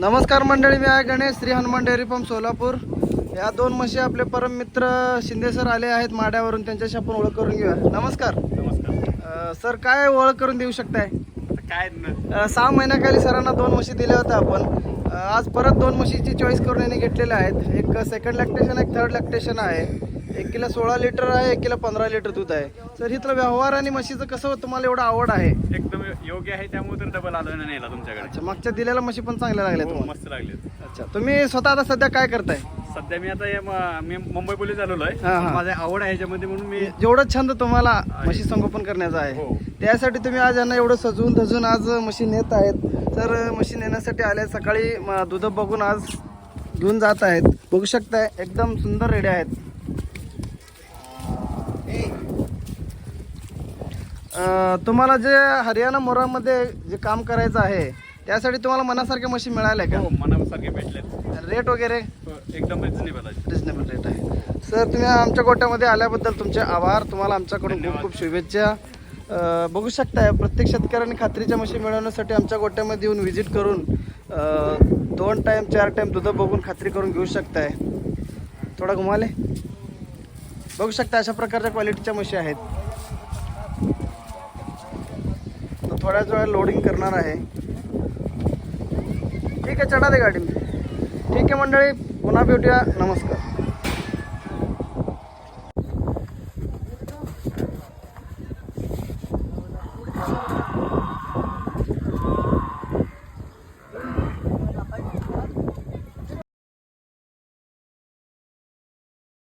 नमस्कार मंडळी मी आहे गणेश श्री हनुमान डेअरी फार्म सोलापूर. या दोन म्हशी आपले परम मित्र शिंदे सर आले आहेत माड्यावरून त्यांच्याशी आपण ओळख करून घेऊया. नमस्कार. नमस्कार. सर काय ओळख करून देऊ शकताय? काय अ, सहा महिन्याखाली सरांना दोन म्हशी दिल्या होत्या आपण. अ, आज परत दोन म्हशीची चॉईस करून यांनी घेतलेल्या आहेत. एक सेकंड लॅक्टेशन एक थर्ड लॅक्टेशन आहे. एक किलो सोळा लिटर आहे एक किलो पंधरा लिटर दूध आहे. सर इथलं व्यवहार आणि म्हशीचं कसं तुम्हाला एवढं आवड आहे? एकदम योग्य आहे त्यामुळे तर डबल आलो ना नेला तुमच्याकडे. अच्छा मागच्या दिलेल्या म्हशी पण चांगल्या लागल्या हो, तुम्हाला? मस्त लागले अच्छा तुम्ही स्वतः आता सध्या काय करताय? सध्या मी आता या म- मी मुंबई पोलीस आलेलो आहे. हा, हा. माझी आवड आहे ह्याच्यामध्ये म्हणून मी जेवढं छंद तुम्हाला म्हशी संगोपन करण्याचा आहे हो. त्यासाठी तुम्ही आज यांना एवढं सजवून धजून आज म्हशी नेत आहेत. तर म्हशी नेण्यासाठी आले. सकाळी दूध बघून आज घेऊन जात आहेत. बघू शकताय एकदम सुंदर रेड्या आहेत. तुम्हाला जे हरियाणा मोरामध्ये जे काम करायचं आहे त्यासाठी तुम्हाला मनासारख्या म्हशी मिळाल्या का? हो मनासारखे भेटले रेट वगैरे? एकदम रिजनेबल आहे रिजनेबल रेट आहे. सर तुम्ही आमच्या गोट्यामध्ये आल्याबद्दल तुमचे आभार. तुम्हाला आमच्याकडून खूप. खूप शुभेच्छा. बघू शकताय प्रत्येक शेतकऱ्यांनी खात्रीच्या म्हशी मिळवण्यासाठी आमच्या गोट्यामध्ये येऊन व्हिजिट करून दोन टाईम चार टाईम दुधं बघून खात्री करून घेऊ शकताय. थोडा घुमाले. बघू शकता अशा प्रकारच्या क्वालिटीच्या म्हशी आहेत तर थोड्याच वेळा लोडिंग करणार आहे. ठीक आहे चढा दे गाडी ठीक आहे मंडळी पुन्हा भेटूया. नमस्कार.